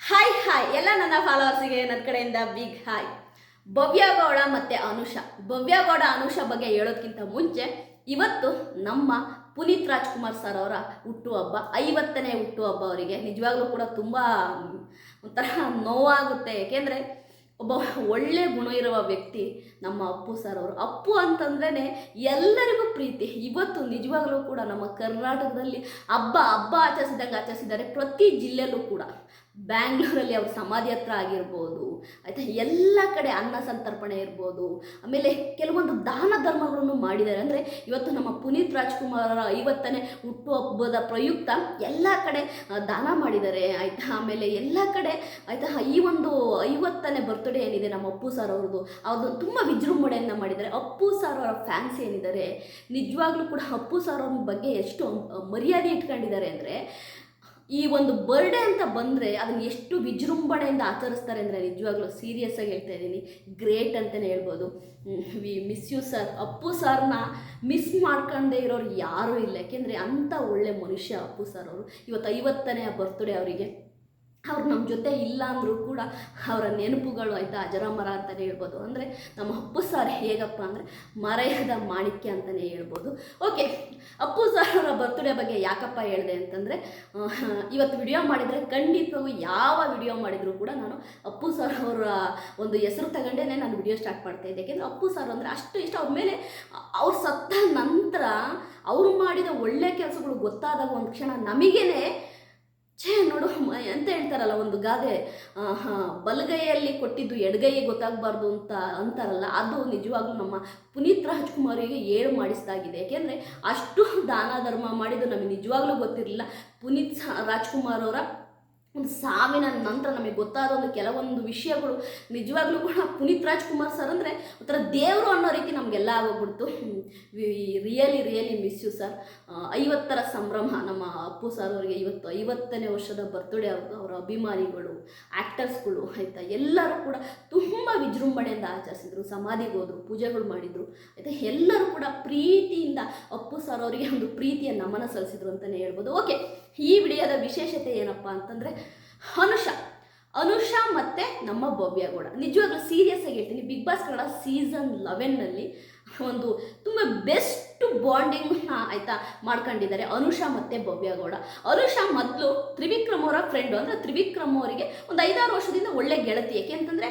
Hi hi ಎಲ್ಲ ನನ್ನ ಫಾಲೋವರ್ಸಿಗೆ ನನ್ನ ಕಡೆಯಿಂದ ಬಿಗ್ ಹಾಯ್ ಭವ್ಯ ಗೌಡ ಮತ್ತು ಅನುಷ. ಭವ್ಯ ಗೌಡ, ಅನುಷ ಬಗ್ಗೆ ಹೇಳೋದಕ್ಕಿಂತ ಮುಂಚೆ, ಇವತ್ತು ನಮ್ಮ ಪುನೀತ್ ರಾಜ್ಕುಮಾರ್ ಸರ್ ಅವರ ಹುಟ್ಟುಹಬ್ಬ, ಐವತ್ತನೇ ಹುಟ್ಟುಹಬ್ಬ ಅವರಿಗೆ ನಿಜವಾಗ್ಲೂ ಕೂಡ ತುಂಬ ಒಂಥರ ನೋವಾಗುತ್ತೆ. ಏಕೆಂದರೆ ಒಬ್ಬ ಒಳ್ಳೆ ಗುಣ ಇರುವ ವ್ಯಕ್ತಿ ನಮ್ಮ ಅಪ್ಪು ಸರ್ ಅವರು. ಅಪ್ಪು ಅಂತಂದ್ರೇ ಎಲ್ಲರಿಗೂ ಪ್ರೀತಿ. ಇವತ್ತು ನಿಜವಾಗ್ಲೂ ಕೂಡ ನಮ್ಮ ಕರ್ನಾಟಕದಲ್ಲಿ ಹಬ್ಬ ಹಬ್ಬ ಆಚರಿಸಿದಂಗೆ ಆಚರಿಸಿದ್ದಾರೆ ಪ್ರತಿ ಜಿಲ್ಲೆಯಲ್ಲೂ ಕೂಡ. ಬ್ಯಾಂಗ್ಳೂರಲ್ಲಿ ಅವ್ರ ಸಮಾಧಿ ಹತ್ರ ಆಗಿರ್ಬೋದು, ಆಯಿತಾ? ಎಲ್ಲ ಕಡೆ ಅನ್ನ ಸಂತರ್ಪಣೆ ಇರ್ಬೋದು, ಆಮೇಲೆ ಕೆಲವೊಂದು ದಾನ ಧರ್ಮಗಳನ್ನು ಮಾಡಿದ್ದಾರೆ. ಅಂದರೆ ಇವತ್ತು ನಮ್ಮ ಪುನೀತ್ ರಾಜ್ಕುಮಾರ್ ಐವತ್ತನೇ ಹುಟ್ಟುಹಬ್ಬದ ಪ್ರಯುಕ್ತ ಎಲ್ಲ ಕಡೆ ದಾನ ಮಾಡಿದ್ದಾರೆ, ಆಯಿತಾ? ಆಮೇಲೆ ಎಲ್ಲ ಕಡೆ, ಆಯಿತಾ? ಈ ಒಂದು ಐವತ್ತನೇ ಬರ್ತ್ಡೇ ಏನಿದೆ ನಮ್ಮ ಅಪ್ಪು ಸರ್ ಅವ್ರದ್ದು ಅವ್ರದ್ದು ತುಂಬ ವಿಜೃಂಭಣೆಯನ್ನು ಮಾಡಿದ್ದಾರೆ. ಅಪ್ಪು ಸರ್ ಅವರ ಫ್ಯಾನ್ಸ್ ಏನಿದ್ದಾರೆ? ನಿಜವಾಗ್ಲೂ ಕೂಡ ಅಪ್ಪು ಸರ್ ಅವ್ರ ಬಗ್ಗೆ ಎಷ್ಟು ಮರ್ಯಾದೆ ಇಟ್ಕೊಂಡಿದ್ದಾರೆ ಅಂದರೆ ಈ ಒಂದು ಬರ್ಡೇ ಅಂತ ಬಂದರೆ ಅದನ್ನ ಎಷ್ಟು ವಿಜೃಂಭಣೆಯಿಂದ ಆಚರಿಸ್ತಾರೆ ಅಂದರೆ ನಿಜವಾಗ್ಲೂ ಸೀರಿಯಸ್ ಆಗಿ ಹೇಳ್ತಾ ಇದ್ದೀನಿ. ಗ್ರೇಟ್ ಅಂತಲೇ ಹೇಳ್ಬೋದು. We miss you sir Appu ಸರ್ನ ಮಿಸ್ ಮಾಡ್ಕೊಂಡೇ ಇರೋರು ಯಾರೂ ಇಲ್ಲ. ಯಾಕೆಂದರೆ ಅಂಥ ಒಳ್ಳೆ ಮನುಷ್ಯ ಅಪ್ಪು ಸರ್ ಅವರು. ಇವತ್ತು ಐವತ್ತನೇ ಬರ್ತ್ಡೇ ಅವರಿಗೆ. ಅವ್ರು ನಮ್ಮ ಜೊತೆ ಇಲ್ಲ ಅಂದರೂ ಕೂಡ ಅವರ ನೆನಪುಗಳು ಆಯಿತಾ ಅಜರಾಮರ ಅಂತಲೇ ಹೇಳ್ಬೋದು. ಅಂದರೆ ನಮ್ಮ ಅಪ್ಪು ಸಾರ್ ಹೇಗಪ್ಪ ಅಂದರೆ ಮರೆಯದ ಮಾಣಿಕ್ಯ ಅಂತಲೇ ಹೇಳ್ಬೋದು. ಓಕೆ ಅಪ್ಪು ಸಾರ್ ಅವರ ಬರ್ತ್ಡೇ ಬಗ್ಗೆ ಯಾಕಪ್ಪ ಹೇಳಿದೆ ಅಂತಂದರೆ ಇವತ್ತು ವಿಡಿಯೋ ಮಾಡಿದರೆ ಖಂಡಿತವಾಗೂ ಯಾವ ವಿಡಿಯೋ ಮಾಡಿದರೂ ಕೂಡ ನಾನು ಅಪ್ಪು ಸಾರ್ ಅವರ ಒಂದು ಹೆಸರು ತಗೊಂಡೇ ನಾನು ವಿಡಿಯೋ ಸ್ಟಾರ್ಟ್ ಮಾಡ್ತಾ ಇದ್ದೆ. ಯಾಕೆಂದರೆ ಅಪ್ಪು ಸಾರ್ ಅಂದರೆ ಅಷ್ಟು ಇಷ್ಟ. ಅವ್ರ ಮೇಲೆ ಅವ್ರು ಸತ್ತ ನಂತರ ಅವರು ಮಾಡಿದ ಒಳ್ಳೆ ಕೆಲಸಗಳು ಗೊತ್ತಾದಾಗ ಒಂದು ಕ್ಷಣ ನಮಗೇನೆ ಛೇ, ನೋಡು ಅಂತ ಹೇಳ್ತಾರಲ್ಲ ಒಂದು ಗಾದೆ ಬಲಗೈಯಲ್ಲಿ ಕೊಟ್ಟಿದ್ದು ಎಡಗೈಗೆ ಗೊತ್ತಾಗಬಾರ್ದು ಅಂತ ಅಂತಾರಲ್ಲ, ಅದು ನಿಜವಾಗ್ಲೂ ನಮ್ಮ ಪುನೀತ್ ರಾಜ್ಕುಮಾರಿಗೆ ಏಳು ಮಾಡಿಸ್ದಾಗಿದೆ. ಯಾಕೆಂದರೆ ಅಷ್ಟು ದಾನ ಧರ್ಮ ಮಾಡಿದ್ದು ನಮಗೆ ನಿಜವಾಗ್ಲೂ ಗೊತ್ತಿರಲಿಲ್ಲ. ಪುನೀತ್ ರಾಜ್ಕುಮಾರ್ ಅವರ ಸಾವಿನ ನಂತರ ನಮಗೆ ಗೊತ್ತಾದ ಒಂದು ಕೆಲವೊಂದು ವಿಷಯಗಳು ನಿಜವಾಗ್ಲೂ ಕೂಡ ಪುನೀತ್ ರಾಜ್ಕುಮಾರ್ ಸರ್ ಅಂದರೆ ಒಂಥರ ದೇವರು ಅನ್ನೋ ರೀತಿ ನಮಗೆಲ್ಲ ಆಗೋಗ್ಬಿಡ್ತು. Really really miss you sir ಐವತ್ತರ ಸಂಭ್ರಮ ನಮ್ಮ ಅಪ್ಪು ಸರ್ ಅವರಿಗೆ ಇವತ್ತು ಐವತ್ತನೇ ವರ್ಷದ ಬರ್ತ್ಡೇ ಅವ್ರದ್ದು ಅವರ ಅಭಿಮಾನಿಗಳು ಆ್ಯಕ್ಟರ್ಸ್ಗಳು ಆಯಿತಾ? ಎಲ್ಲರೂ ಕೂಡ ತುಂಬ ವಿಜೃಂಭಣೆಯಿಂದ ಆಚರಿಸಿದ್ರು, ಸಮಾಧಿಗೆ ಹೋದರು, ಪೂಜೆಗಳು ಮಾಡಿದರು, ಆಯಿತಾ? ಎಲ್ಲರೂ ಕೂಡ ಪ್ರೀತಿಯಿಂದ ಅಪ್ಪು ಸರ್ ಅವರಿಗೆ ಒಂದು ಪ್ರೀತಿಯ ನಮನ ಸಲ್ಲಿಸಿದ್ರು ಅಂತಲೇ ಹೇಳ್ಬೋದು. ಓಕೆ ಈ ವಿಡಿಯೋದ ವಿಶೇಷತೆ ಏನಪ್ಪ ಅಂತಂದರೆ ಅನುಷ. ಅನುಷ ಮತ್ತು ನಮ್ಮ ಭವ್ಯಗೌಡ ನಿಜವಾಗ್ಲೂ ಸೀರಿಯಸ್ ಆಗಿ ಹೇಳ್ತೀನಿ. ಬಿಗ್ ಬಾಸ್ ಕನ್ನಡ ಸೀಸನ್ ಲೆವೆನ್ನಲ್ಲಿ ಒಂದು ತುಂಬ ಬೆಸ್ಟ್ ಬಾಂಡಿಂಗ್ ಆಯಿತಾ ಮಾಡ್ಕೊಂಡಿದ್ದಾರೆ ಅನುಷ ಮತ್ತು ಭವ್ಯಗೌಡ ಅನುಷಾ ಮೊದಲು ತ್ರಿವಿಕ್ರಮ್ ಅವರ ಫ್ರೆಂಡು ಅಂದರೆ ತ್ರಿವಿಕ್ರಮ್ ಅವರಿಗೆ ಒಂದು ಐದಾರು ವರ್ಷದಿಂದ ಒಳ್ಳೆ ಗೆಳತಿ. ಯಾಕೆ ಅಂತಂದರೆ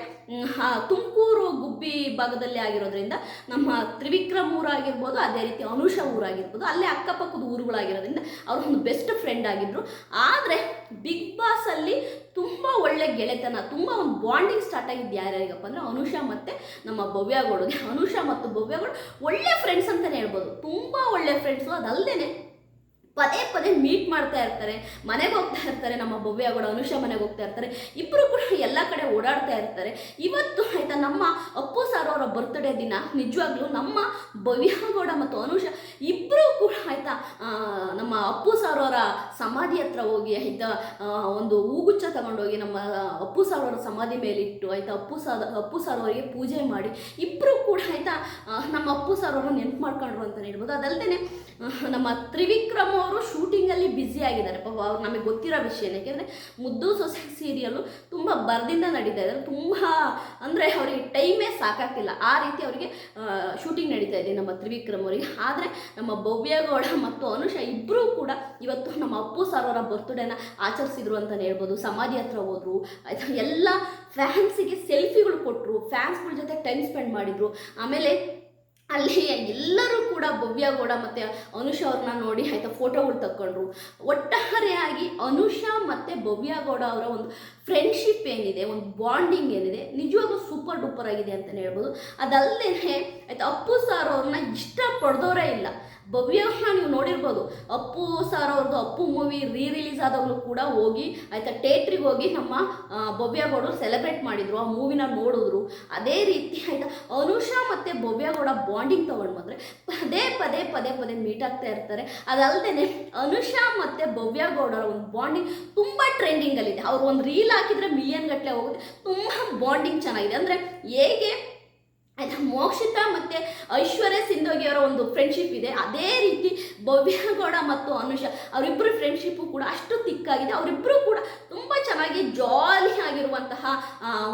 ತುಮಕೂರು ಗುಬ್ಬಿ ಭಾಗದಲ್ಲಿ ಆಗಿರೋದ್ರಿಂದ ನಮ್ಮ ತ್ರಿವಿಕ್ರಮ್ ಊರಾಗಿರ್ಬೋದು, ಅದೇ ರೀತಿ ಅನುಷಾ ಊರಾಗಿರ್ಬೋದು, ಅಲ್ಲೇ ಅಕ್ಕಪಕ್ಕದ ಊರುಗಳಾಗಿರೋದ್ರಿಂದ ಅವರು ಒಂದು ಬೆಸ್ಟ್ ಫ್ರೆಂಡ್ ಆಗಿದ್ದರು ಆದರೆ ಬಿಗ್ ಬಾಸಲ್ಲಿ ತುಂಬ ಒಳ್ಳೆ ಗೆಳೆತನ, ತುಂಬ ಒಂದು ಬಾಂಡಿಂಗ್ ಸ್ಟಾರ್ಟ್ ಆಗಿದ್ದು ಯಾರ್ಯಾರಿಗಪ್ಪ ಅಂದರೆ ಅನುಷಾ ಮತ್ತು ನಮ್ಮ ಭವ್ಯಗೌಡಗೆ ಅನುಷಾ ಮತ್ತು ಭವ್ಯಗೌಡ ಒಳ್ಳೆ ಫ್ರೆಂಡ್ಸ್ ಅಂತಲೇ ಹೇಳ್ಬೋದು. ತುಂಬ ಒಳ್ಳೆ ಫ್ರೆಂಡ್ಸು ಅದಲ್ಲದೆ ಪದೇ ಪದೇ ಮೀಟ್ ಮಾಡ್ತಾ ಇರ್ತಾರೆ, ಮನೆಗೆ ಹೋಗ್ತಾ ಇರ್ತಾರೆ, ನಮ್ಮ ಭವ್ಯಗೌಡ ಅನುಷ ಮನೆಗೆ ಹೋಗ್ತಾ ಇರ್ತಾರೆ ಇಬ್ಬರು ಕೂಡ ಎಲ್ಲ ಕಡೆ ಓಡಾಡ್ತಾ ಇರ್ತಾರೆ. ಇವತ್ತು ಆಯಿತಾ ನಮ್ಮ ಅಪ್ಪು ಸರ್ ಅವರ ಬರ್ತ್ಡೇ ದಿನ, ನಿಜವಾಗ್ಲೂ ನಮ್ಮ ಭವ್ಯಗೌಡ ಮತ್ತು ಅನುಷ ಇಬ್ಬರು ಕೂಡ ಆಯಿತಾ ನಮ್ಮ ಅಪ್ಪು ಸರ್ ಅವರ ಸಮಾಧಿ ಹತ್ರ ಹೋಗಿ ಆಯಿತಾ ಒಂದು ಹೂಗುಚ್ಚ ತಗೊಂಡೋಗಿ ನಮ್ಮ ಅಪ್ಪು ಸರ್ ಅವರ ಸಮಾಧಿ ಮೇಲಿಟ್ಟು ಆಯಿತಾ ಅಪ್ಪು ಸಾರ್ ಅಪ್ಪು ಸರ್ ಅವರಿಗೆ ಪೂಜೆ ಮಾಡಿ ಇಬ್ಬರು ಕೂಡ ಆಯಿತಾ ನಮ್ಮ ಅಪ್ಪು ಸರ್ ಅವರು ನೆನ್ಪು ಮಾಡ್ಕೊಂಡ್ರು ಅಂತಲೇ ಹೇಳ್ಬೋದು. ಅದಲ್ಲದೆ ನಮ್ಮ ತ್ರಿವಿಕ್ರಮ್ ಅವರು ಶೂಟಿಂಗಲ್ಲಿ ಬ್ಯುಸಿ ಆಗಿದ್ದಾರೆ. ಪಾಪ ಅವ್ರು ನಮಗೆ ಗೊತ್ತಿರೋ ವಿಷಯ ಯಾಕೆಂದರೆ ಮುದ್ದು ಸೊಸೆ ಸೀರಿಯಲ್ಲು ತುಂಬ ಬರದಿಂದ ನಡೀತಾ ಇದ್ದಾರೆ ತುಂಬ ಅಂದರೆ ಅವರಿಗೆ ಟೈಮೇ ಸಾಕಾಗ್ತಿಲ್ಲ. ಆ ರೀತಿ ಅವರಿಗೆ ಶೂಟಿಂಗ್ ನಡೀತಾ ಇದೆ ನಮ್ಮ ತ್ರಿವಿಕ್ರಮ್ ಅವರಿಗೆ. ಆದರೆ ನಮ್ಮ ಭವ್ಯಗೌಡ ಮತ್ತು ಅನುಷ ಇಬ್ಬರೂ ಕೂಡ ಇವತ್ತು ನಮ್ಮ ಅಪ್ಪು ಸರ್ ಅವರ ಬರ್ತ್ಡೇನ ಆಚರಿಸಿದ್ರು ಅಂತಲೇ ಹೇಳ್ಬೋದು. ಸಮಾಧಿ ಹತ್ರ ಹೋದರು. ಎಲ್ಲ ಫ್ಯಾನ್ಸಿಗೆ ಸೆಲ್ಫಿಗಳು ಕೊಟ್ಟರು ಫ್ಯಾನ್ಸ್ಗಳ ಜೊತೆ ಟೈಮ್ ಸ್ಪೆಂಡ್ ಮಾಡಿದರು. ಆಮೇಲೆ ಅಲ್ಲಿ ಎಲ್ಲರೂ ಕೂಡ ಭವ್ಯಗೌಡ ಮತ್ತು ಅನುಷಾ ಅವ್ರನ್ನ ನೋಡಿ ಆಯಿತಾ ಫೋಟೋಗಳು ತಕ್ಕೊಂಡ್ರು ಒಟ್ಟಾರೆಯಾಗಿ ಅನುಷಾ ಮತ್ತು ಭವ್ಯಗೌಡ ಅವರ ಒಂದು ಫ್ರೆಂಡ್ಶಿಪ್ ಏನಿದೆ, ಒಂದು ಬಾಂಡಿಂಗ್ ಏನಿದೆ, ನಿಜವಾಗ್ಲೂ ಸೂಪರ್ ಡೂಪರ್ ಆಗಿದೆ ಅಂತಲೇ ಹೇಳ್ಬೋದು. ಅದಲ್ಲದೆ ಆಯಿತಾ ಅಪ್ಪು ಸಾರು ಅವ್ರನ್ನ ಇಷ್ಟಪಡ್ದವರೇ ಇಲ್ಲ. ಭವ್ಯವ್ರನ್ನ ನೀವು ನೋಡಿರ್ಬೋದು. ಅಪ್ಪು ಸಾರ್ ಅವ್ರದ್ದು ಅಪ್ಪು ಮೂವಿ ರೀ ರಿಲೀಸ್ ಆದವರು ಕೂಡ ಹೋಗಿ, ಆಯಿತಾ ಥೇಟ್ರಿಗೆ ಹೋಗಿ ನಮ್ಮ ಭವ್ಯಗೌಡರು ಸೆಲೆಬ್ರೇಟ್ ಮಾಡಿದರು, ಆ ಮೂವಿನ ನೋಡಿದ್ರು. ಅದೇ ರೀತಿ ಆಯಿತಾ ಅನುಷಾ ಮತ್ತು ಭವ್ಯಗೌಡ ಬಾಂಡಿಂಗ್ ತೊಗೊಂಡು ಬಂದರೆ ಪದೇ ಪದೇ ಪದೇ ಪದೇ ಮೀಟ್ ಆಗ್ತಾ ಇರ್ತಾರೆ. ಅದಲ್ಲದೆ ಅನುಷಾ ಮತ್ತು ಭವ್ಯಗೌಡರ ಒಂದು ಬಾಂಡಿಂಗ್ ತುಂಬ ಟ್ರೆಂಡಿಂಗಲ್ಲಿದೆ ಅವ್ರು ಒಂದು ರೀಲ್ ಹಾಕಿದರೆ ಮಿಲಿಯನ್ ಗಟ್ಟಲೆ ಹೋಗುತ್ತೆ. ತುಂಬ ಬಾಂಡಿಂಗ್ ಚೆನ್ನಾಗಿದೆ. ಅಂದರೆ ಹೇಗೆ ಆಯ್ತಾ ಮೋಕ್ಷಿತಾ ಮತ್ತು ಐಶ್ವರ್ಯ ಸಿಂಧೋಗಿ ಅವರ ಒಂದು ಫ್ರೆಂಡ್ಶಿಪ್ ಇದೆ. ಅದೇ ರೀತಿ ಭವ್ಯಗೌಡ ಮತ್ತು ಅನುಷ ಅವರಿಬ್ಬರ ಫ್ರೆಂಡ್ಶಿಪ್ಪು ಕೂಡ ಅಷ್ಟು ತಿಕ್ಕಾಗಿದೆ. ಅವರಿಬ್ಬರು ಕೂಡ ತುಂಬ ಚೆನ್ನಾಗಿ ಜಾಲಿ ಆಗಿರುವಂತಹ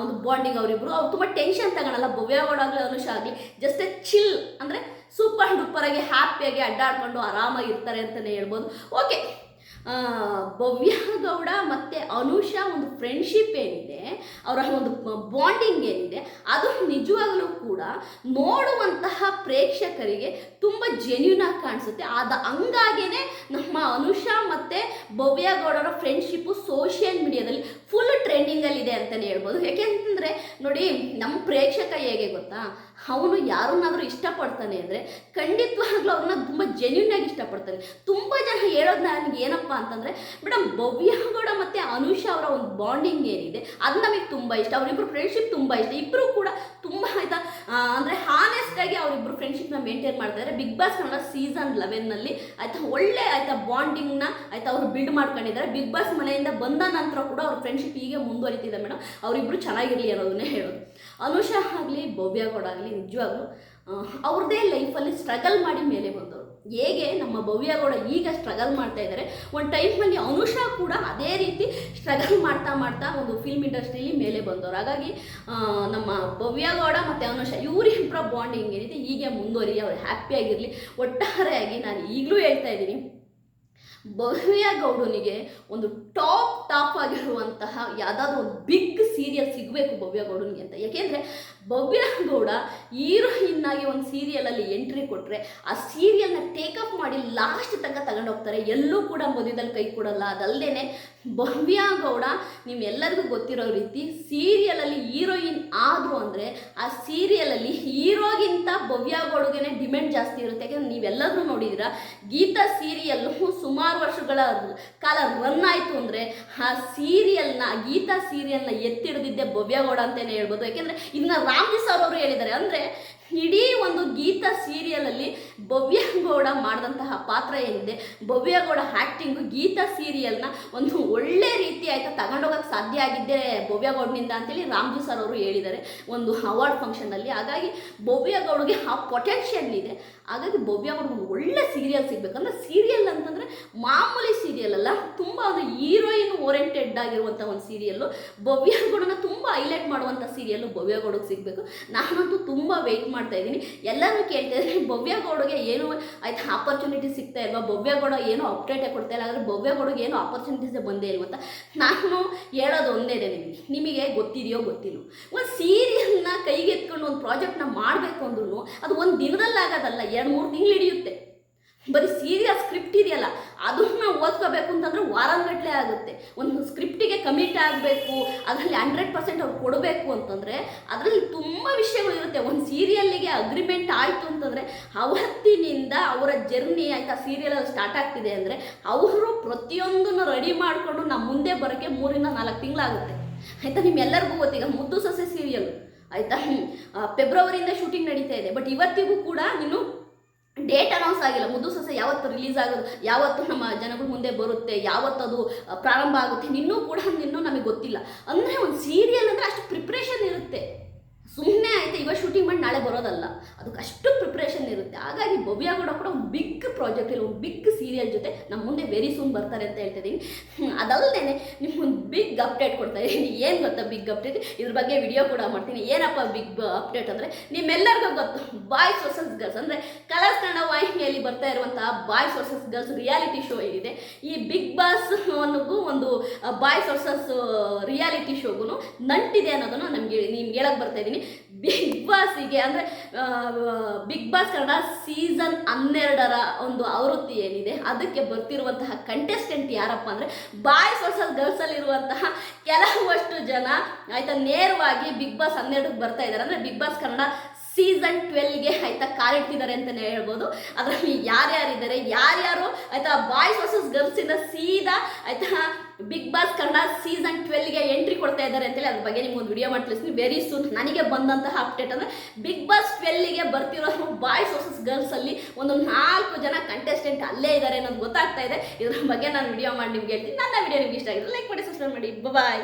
ಒಂದು ಬಾಂಡಿಂಗ್ ಅವರಿಬ್ಬರು ಅವ್ರು ತುಂಬ ಟೆನ್ಷನ್ ತಗೊಳಲ್ಲ. ಭವ್ಯಗೌಡ ಆಗಲಿ, ಅನುಷ ಆಗಲಿ ಜಸ್ಟ್ ಚಿಲ್ ಅಂದರೆ ಸೂಪರ್ ಡೂಪರ್ ಆಗಿ ಹ್ಯಾಪಿಯಾಗಿ ಅಡ್ಡಾಡ್ಕೊಂಡು ಆರಾಮಾಗಿ ಇರ್ತಾರೆ ಅಂತಲೇ ಹೇಳ್ಬೋದು. ಓಕೆ ಭವ್ಯ ಗೌಡ ಮತ್ತು ಅನುಷಾ ಒಂದು ಫ್ರೆಂಡ್ಶಿಪ್ ಏನಿದೆ, ಅವರ ಒಂದು ಬಾಂಡಿಂಗ್ ಏನಿದೆ, ಅದು ನಿಜವಾಗಲೂ ಕೂಡ ನೋಡುವಂತಹ ಪ್ರೇಕ್ಷಕರಿಗೆ ತುಂಬ ಜೆನ್ಯೂನ್ ಆಗಿ ಕಾಣಿಸುತ್ತೆ. ಆದ ಹಂಗಾಗೇನೆ ನಮ್ಮ ಅನುಷಾ ಮತ್ತು ಭವ್ಯ ಗೌಡರ ಫ್ರೆಂಡ್ಶಿಪ್ಪು ಸೋಷಿಯಲ್ ಮೀಡಿಯಾದಲ್ಲಿ ಫುಲ್ ಟ್ರೆಂಡಿಂಗಲ್ಲಿದೆ ಅಂತಲೇ ಹೇಳ್ಬೋದು. ಯಾಕೆಂತಂದರೆ ನೋಡಿ, ನಮ್ಮ ಪ್ರೇಕ್ಷಕ ಹೇಗೆ ಗೊತ್ತಾ? ಅವನು ಯಾರನ್ನಾದರೂ ಇಷ್ಟಪಡ್ತಾನೆ ಅಂದರೆ ಖಂಡಿತವಾಗ್ಲೂ ಅವ್ರನ್ನ ತುಂಬ ಜೆನ್ಯೂನ್ ಆಗಿ ಇಷ್ಟಪಡ್ತಾನೆ. ತುಂಬ ಜನ ಹೇಳೋದು ನನಗೆ ಏನಪ್ಪ ಅಂತಂದರೆ ಮೇಡಮ್ ಭವ್ಯ ಗೌಡ ಮತ್ತು ಅನುಷಾ ಅವರ ಒಂದು ಬಾಂಡಿಂಗ್ ಏನಿದೆ, ಅದು ನಮಗೆ ತುಂಬ ಇಷ್ಟ. ಅವರಿಬ್ಬರು ಫ್ರೆಂಡ್ಶಿಪ್ ತುಂಬ ಇಷ್ಟ. ಇಬ್ಬರು ಕೂಡ ತುಂಬ ಆಯಿತಾ ಅಂದರೆ ಹಾನೆಸ್ಟಾಗಿ ಅವರಿಬ್ಬರು ಫ್ರೆಂಡ್ಶಿಪ್ನ ಮೇಂಟೈನ್ ಮಾಡ್ತಾರೆ ಬಿಗ್ ಬಾಸ್ ಕನ್ನಡ ಸೀಸನ್ ಲೆವೆನ್ನಲ್ಲಿ ಆಯಿತಾ ಒಳ್ಳೆ ಆಯಿತಾ ಬಾಂಡಿಂಗ್ನ ಆಯಿತಾ ಅವರು ಬಿಲ್ಡ್ ಮಾಡ್ಕೊಂಡಿದ್ದಾರೆ. ಬಿಗ್ ಬಾಸ್ ಮನೆಯಿಂದ ಬಂದ ನಂತರ ಕೂಡ ಅವ್ರ ಫ್ರೆಂಡ್ಶಿಪ್ ಹೀಗೆ ಮುಂದುವರಿತಿದೆ ಮೇಡಮ್ ಅವರಿಬ್ಬರು ಚೆನ್ನಾಗಿರಲಿ ಅನ್ನೋದನ್ನೇ ಹೇಳೋದು. ಅನುಷಾ ಆಗಲಿ, ಭವ್ಯ ಗೌಡ ಆಗಲಿ, ನಿಜವಾಗ್ಲೂ ಅವ್ರದ್ದೇ ಲೈಫಲ್ಲಿ ಸ್ಟ್ರಗಲ್ ಮಾಡಿ ಮೇಲೆ ಬಂದವರು. ಹೇಗೆ ನಮ್ಮ ಭವ್ಯ ಗೌಡ ಈಗ ಸ್ಟ್ರಗಲ್ ಮಾಡ್ತಾ ಇದ್ದಾರೆ ಒಂದು ಟೈಮಲ್ಲಿ ಅನುಷಾ ಕೂಡ ಅದೇ ರೀತಿ ಸ್ಟ್ರಗಲ್ ಮಾಡ್ತಾ ಮಾಡ್ತಾ ಒಂದು ಫಿಲ್ಮ್ ಇಂಡಸ್ಟ್ರಿಲಿ ಮೇಲೆ ಬಂದವರು. ಹಾಗಾಗಿ ನಮ್ಮ ಭವ್ಯ ಗೌಡ ಮತ್ತು ಅನುಷಾ ಇವರಿಬ್ಬರ ಬಾಂಡಿಂಗ್ ಏನಿದೆ, ಹೀಗೆ ಮುಂದುವರಿ ಅವ್ರು ಹ್ಯಾಪಿಯಾಗಿರಲಿ ಒಟ್ಟಾರೆಯಾಗಿ ನಾನು ಈಗಲೂ ಹೇಳ್ತಾ ಇದ್ದೀನಿ. ಭವ್ಯ ಗೌಡನಿಗೆ ಒಂದು ಟಾಪ್ ಟಾಪ್ ಆಗಿರುವಂತಹ ಯಾವುದಾದ್ರು ಒಂದು ಬಿಗ್ ಸೀರಿಯಲ್ ಸಿಗಬೇಕು ಭವ್ಯ ಗೌಡನಿಗೆ ಅಂತ. ಯಾಕೆಂದರೆ ಭವ್ಯ ಗೌಡ ಹೀರೋಯಿನ್ ಆಗಿ ಒಂದು ಸೀರಿಯಲಲ್ಲಿ ಎಂಟ್ರಿ ಕೊಟ್ಟರೆ ಆ ಸೀರಿಯಲ್ನ ಟೇಕಪ್ ಮಾಡಿ ಲಾಸ್ಟ್ ತನಕ ತಗೊಂಡೋಗ್ತಾರೆ ಎಲ್ಲೂ ಕೂಡ ಮದುವೆದಲ್ಲಿ ಕೈ ಕೊಡಲ್ಲ. ಅದಲ್ಲದೆ ಭವ್ಯ ಗೌಡ ನಿಮ್ಮೆಲ್ಲರಿಗೂ ಗೊತ್ತಿರೋ ರೀತಿ ಸೀರಿಯಲಲ್ಲಿ ಹೀರೋಯಿನ್ ಆದರು ಅಂದರೆ, ಆ ಸೀರಿಯಲಲ್ಲಿ ಹೀರೋಗಿಂತ ಭವ್ಯ ಗೌಡಗೆ ಡಿಮ್ಯಾಂಡ್ ಜಾಸ್ತಿ ಇರುತ್ತೆ. ಯಾಕಂದ್ರೆ ನೀವೆಲ್ಲರೂ ನೋಡಿದ್ದೀರಾ ಗೀತಾ ಸೀರಿಯಲ್ಲು ಸುಮಾರು ವರ್ಷಗಳ ಕಾಲ ರನ್ ಆಯಿತು ಅಂದರೆ, ಆ ಸೀರಿಯಲ್ನ ಗೀತಾ ಸೀರಿಯಲ್ನ ಭವ್ಯ ಗೌಡ ಅಂತಲೇ ಹೇಳ್ಬೋದು. ಯಾಕೆಂದರೆ ಇದನ್ನ ರಾಮ್ಜಿ ಸರ್ ಅವರು ಹೇಳಿದ್ದಾರೆ. ಅಂದರೆ ಇಡೀ ಒಂದು ಗೀತಾ ಸೀರಿಯಲಲ್ಲಿ ಭವ್ಯಗೌಡ ಮಾಡಿದಂತಹ ಪಾತ್ರ ಏನಿದೆ? ಭವ್ಯಗೌಡ ಆ್ಯಕ್ಟಿಂಗು ಗೀತಾ ಸೀರಿಯಲ್ನ ಒಂದು ಒಳ್ಳೆ ರೀತಿ ಆಯ್ತಾ ತಗೊಂಡೋಗಕ್ಕೆ ಸಾಧ್ಯ ಆಗಿದ್ದೇ ಭವ್ಯಗೌಡನಿಂದ ಅಂತೇಳಿ ರಾಮ್ಜು ಸರ್ ಅವರು ಹೇಳಿದ್ದಾರೆ ಒಂದು ಅವಾರ್ಡ್ ಫಂಕ್ಷನಲ್ಲಿ ಹಾಗಾಗಿ ಭವ್ಯಗೌಡಗೆ ಆ ಪೊಟೆನ್ಷಿಯಲ್ ಇದೆ. ಹಾಗಾಗಿ ಭವ್ಯಗೌಡ ಒಂದು ಒಳ್ಳೆ ಸೀರಿಯಲ್ ಸಿಗಬೇಕು ಅಂದರೆ ಸೀರಿಯಲ್ ಅಂತಂದರೆ ಮಾಮೂಲಿ ಸೀರಿಯಲ್ ಅಲ್ಲ, ತುಂಬ ಒಂದು ಹೀರೋಯಿನ್ ಓರಿಯೆಂಟೆಡ್ ಆಗಿರುವಂಥ ಒಂದು ಸೀರಿಯಲ್ಲು ಭವ್ಯಗೌಡನ ತುಂಬ ಹೈಲೈಟ್ ಮಾಡುವಂಥ ಸೀರಿಯಲ್ಲು ಭವ್ಯಗೌಡಗೆ ಸಿಗಬೇಕು. ನಾನಂತೂ ತುಂಬ ವೆಯ್ಟ್ ಮಾಡ್ತಾ ಇದ್ದೀನಿ. ಎಲ್ಲರೂ ಕೇಳ್ತಾ ಇದ್ದೀನಿ ಭವ್ಯಗೌಡಗೆ ಏನು ಆಯ್ತು ಆಪರ್ಚುನಿಟಿ ಸಿಗ್ತಾ ಇಲ್ವಾ? ಭವ್ಯಗೌಡ ಏನು ಅಪ್ಡೇಟೇ ಕೊಡ್ತಾ ಇಲ್ಲ, ಆದರೆ ಭವ್ಯಗೌಡಗೆ ಏನು ಆಪರ್ಚುನಿಟೀಸೇ ಬಂದೇ ಇಲ್ವ ಅಂತ ನಾನು ಹೇಳೋದು ಒಂದೇ ಇದೆ ನಿಮಗೆ. ನಿಮಗೆ ಗೊತ್ತಿದೆಯೋ ಗೊತ್ತಿಲ್ಲ. ಒಂದು ಸೀರಿಯಲ್ನ ಕೈಗೆತ್ಕೊಂಡು ಒಂದು ಪ್ರಾಜೆಕ್ಟ್ನ ಮಾಡಬೇಕು ಅಂದ್ರೂ ಅದು ಒಂದು ದಿನದಲ್ಲಾಗೋದಲ್ಲ, ಎರಡು ಮೂರು ತಿಂಗಳು ಹಿಡಿಯುತ್ತೆ. ಬರೀ ಸೀರಿಯಲ್ ಸ್ಕ್ರಿಪ್ಟ್ ಇದೆಯಲ್ಲ, ಅದನ್ನ ಓದ್ಕೋಬೇಕು ಅಂತಂದ್ರೆ ವಾರಗಟ್ಟಲೆ ಆಗುತ್ತೆ. ಒಂದು ಸ್ಕ್ರಿಪ್ಟಿಗೆ ಕಮಿಟ್ ಆಗಬೇಕು, ಅದರಲ್ಲಿ ಹಂಡ್ರೆಡ್ ಪರ್ಸೆಂಟ್ ಅವ್ರು ಕೊಡಬೇಕು ಅಂತಂದರೆ ಅದರಲ್ಲಿ ತುಂಬ ವಿಷಯಗಳು ಇರುತ್ತೆ. ಒಂದು ಸೀರಿಯಲ್ಲಿಗೆ ಅಗ್ರಿಮೆಂಟ್ ಆಯಿತು ಅಂತಂದರೆ ಅವತ್ತಿನಿಂದ ಅವರ ಜರ್ನಿ ಆಯಿತಾ ಸೀರಿಯಲ್ ಸ್ಟಾರ್ಟ್ ಆಗ್ತಿದೆ ಅಂದರೆ ಅವರು ಪ್ರತಿಯೊಂದನ್ನು ರೆಡಿ ಮಾಡಿಕೊಂಡು ನಮ್ಮ ಮುಂದೆ ಬರೋಕ್ಕೆ ಮೂರಿಂದ ನಾಲ್ಕು ತಿಂಗಳಾಗುತ್ತೆ. ಆಯಿತಾ? ನಿಮ್ಮೆಲ್ಲರಿಗೂ ಗೊತ್ತೀಗ ಮುದ್ದು ಸೊಸೆ ಸೀರಿಯಲ್ ಆಯಿತಾ? ಫೆಬ್ರವರಿಯಿಂದ ಶೂಟಿಂಗ್ ನಡೀತಾ ಇದೆ. ಬಟ್ ಇವತ್ತಿಗೂ ಕೂಡ ನೀನು ಡೇಟ್ ಅನೌನ್ಸ್ ಆಗಿಲ್ಲ. ಮುದ್ದು ಸೊಸೆ ಯಾವತ್ತು ರಿಲೀಸ್ ಆಗೋದು, ಯಾವತ್ತು ನಮ್ಮ ಜನಗಳ ಮುಂದೆ ಬರುತ್ತೆ, ಯಾವತ್ತು ಅದು ಪ್ರಾರಂಭ ಆಗುತ್ತೆ ಇನ್ನೂ ಕೂಡ ಇನ್ನೂ ನಮಗೆ ಗೊತ್ತಿಲ್ಲ. ಅಂದರೆ ಒಂದು ಸೀರಿಯಲ್ ಅಂದರೆ ಅಷ್ಟು ಪ್ರಿಪ್ರೇಷನ್ ಇರುತ್ತೆ. ಸುಮ್ಮನೆ ಆಯಿತು ಇವಾಗ ಶೂಟಿಂಗ್ ಮಾಡಿ ನಾಳೆ ಬರೋದಲ್ಲ. ಅದಕ್ಕೆ ಅಷ್ಟು ಪ್ರಿಪ್ರೇಷನ್ ಇರುತ್ತೆ. ಹಾಗಾಗಿ ಭವ್ಯ ಕೂಡ ಕೂಡ ಒಂದು ಬಿಗ್ ಪ್ರಾಜೆಕ್ಟ್ ಇಲ್ಲ, ಒಂದು ಬಿಗ್ ಸೀರಿಯಲ್ ಜೊತೆ ನಮ್ಮ ಮುಂದೆ ವೆರಿ ಸೂನ್ ಬರ್ತಾರೆ ಅಂತ ಹೇಳ್ತಾ ಇದ್ದೀನಿ ಅದಲ್ಲದೆ ನಿಮ್ಗೊಂದು ಬಿಗ್ ಅಪ್ಡೇಟ್ ಕೊಡ್ತಾ ಇದ್ದೀನಿ ಏನು ಗೊತ್ತಾ ಬಿಗ್ ಅಪ್ಡೇಟ್ ಇದ್ರ ಬಗ್ಗೆ ವಿಡಿಯೋ ಕೂಡ ಮಾಡ್ತೀನಿ. ಏನಪ್ಪ ಬಿಗ್ ಅಪ್ಡೇಟ್ ಅಂದರೆ, ನಿಮ್ಮೆಲ್ಲರಿಗೂ ಗೊತ್ತು ಬಾಯ್ಸ್ ವರ್ಸಸ್ ಗರ್ಲ್ಸ್ ಅಂದರೆ ಕಲರ್ಸ್ ಕನ್ನಡ ವಾಹಿನಿಯಲ್ಲಿ ಬರ್ತಾ ಇರುವಂತಹ boys versus girls reality show ಏನಿದೆ. ಈ ಬಿಗ್ ಬಾಸ್ ಅನ್ನೋಗೂ ಒಂದು ಬಾಯ್ಸ್ ವರ್ಸಸ್ ರಿಯಾಲಿಟಿ ಶೋಗೂ ನಂಟಿದೆ ಅನ್ನೋದನ್ನು ನಮಗೆ, ನಿಮ್ಗೆ ಹೇಳಕ್ಕೆ ಬರ್ತಾ ಇದ್ದೀನಿ ಬಿಗ್ ಬಾಸಿಗೆ ಅಂದರೆ ಬಿಗ್ ಬಾಸ್ ಕನ್ನಡ ಸೀಸನ್ ಹನ್ನೆರಡರ ಒಂದು ಆವೃತ್ತಿ ಏನಿದೆ, ಅದಕ್ಕೆ ಬರ್ತಿರುವಂತಹ ಕಂಟೆಸ್ಟೆಂಟ್ ಯಾರಪ್ಪ ಅಂದರೆ ಬಾಯ್ಸ್ ವರ್ಸಸ್ ಗರ್ಲ್ಸಲ್ಲಿರುವಂತಹ ಕೆಲವಷ್ಟು ಜನ, ಆಯಿತಾ, ನೇರವಾಗಿ ಬಿಗ್ ಬಾಸ್ ಹನ್ನೆರಡಕ್ಕೆ ಬರ್ತಾ ಇದ್ದಾರೆ. ಅಂದರೆ ಬಿಗ್ ಬಾಸ್ ಕನ್ನಡ ಸೀಸನ್ ಟ್ವೆಲ್ಗೆ ಆಯ್ತಾ ಕಾಲಿಡ್ತಿದ್ದಾರೆ ಅಂತಲೇ ಹೇಳ್ಬೋದು. ಅದರಲ್ಲಿ ಯಾರ್ಯಾರಿದ್ದಾರೆ, ಯಾರ್ಯಾರು ಆಯ್ತಾ ಬಾಯ್ಸ್ ವರ್ಸಸ್ ಗರ್ಲ್ಸಿಂದ ಸೀದಾ ಆಯ್ತಾ ಬಿಗ್ ಬಾಸ್ ಕನ್ನಡ ಸೀಸನ್ ಟ್ವೆಲ್ಗೆ ಎಂಟ್ರಿ ಕೊಡ್ತಾ ಇದ್ದಾರೆ ಅಂತೇಳಿ ಅದ್ರ ಬಗ್ಗೆ ನಿಮ್ಗೆ ಒಂದು ವಿಡಿಯೋ ಮಾಡಿ ತಿಳಿಸ್ತೀನಿ. ವೆರಿ ಸೂನ್ ನನಗೆ ಬಂದಂತಹ ಅಪ್ಡೇಟ್ ಅಂದರೆ ಬಿಗ್ ಬಾಸ್ ಟ್ವೆಲ್ಗೆ ಬರ್ತಿರೋ ಬಾಯ್ಸ್ ವರ್ಸಸ್ ಗರ್ಲ್ಸಲ್ಲಿ ಒಂದು ನಾಲ್ಕು ಜನ ಕಂಟೆಸ್ಟೆಂಟ್ ಅಲ್ಲೇ ಇದ್ದಾರೆ ಅನ್ನೋದು ಗೊತ್ತಾಗ್ತಾ ಇದೆ. ಇದ್ರ ಬಗ್ಗೆ ನಾನು ವಿಡಿಯೋ ಮಾಡಿ ನಿಮ್ಗೆ ಹೇಳ್ತೀನಿ. ನನ್ನ ವಿಡಿಯೋ ನಿಮ್ಗೆ ಇಷ್ಟ ಆಗಿದೆ ಲೈಕ್ ಮಾಡಿ ಸಬ್ಸ್ಕ್ರೈಬ್ ಮಾಡಿ. ಬಾಯ್